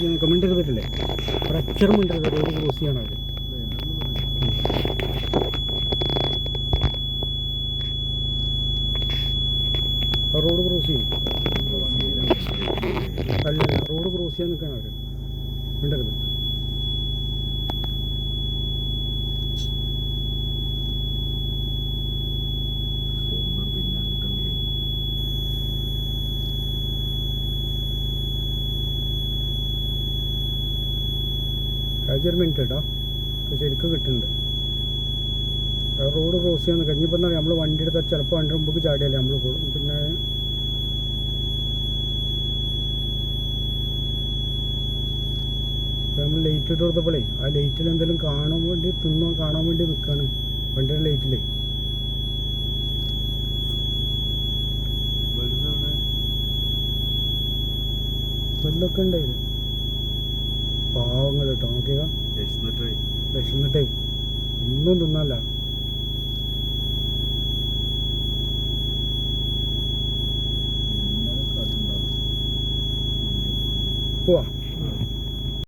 ചെയ്യാൻ കമന്റ് ചെയ്തിട്ടില്ലേ? ഒരക്ഷരം മിണ്ടരുത് റോഡ് ക്രോസ് ചെയ്യണം അവർ റോഡ് ക്രോസ് ചെയ്യും. അല്ല റോഡ് ക്രോസ് ചെയ്യാൻ നിൽക്കണം അവർ മിണ്ടരുത്. ഒരു മിനിറ്റ് കേട്ടോ അപ്പോൾ ശരിക്കും കിട്ടുന്നുണ്ട്. റോഡ് ക്രോസ് ചെയ്യാൻ കഴിഞ്ഞപ്പോൾ എന്നാൽ നമ്മൾ വണ്ടി എടുത്താൽ ചിലപ്പോൾ വണ്ടി മുമ്പ് ചാടിയല്ലേ നമ്മൾ പിന്നെ നമ്മൾ ലൈറ്റ് ഇട്ട് കൊടുത്തപ്പോഴേ ആ ലൈറ്റിൽ എന്തെങ്കിലും കാണാൻ വേണ്ടി തിന്നാൻ കാണാൻ വേണ്ടി നിൽക്കുകയാണ് വണ്ടിയുടെ ലൈറ്റിലേ വെല്ലൊക്കെ ഉണ്ടായിരുന്നു കേട്ടോ നോക്കിയ വിശന്നിട്ടേ ഒന്നും തിന്നല്ല. പോവാ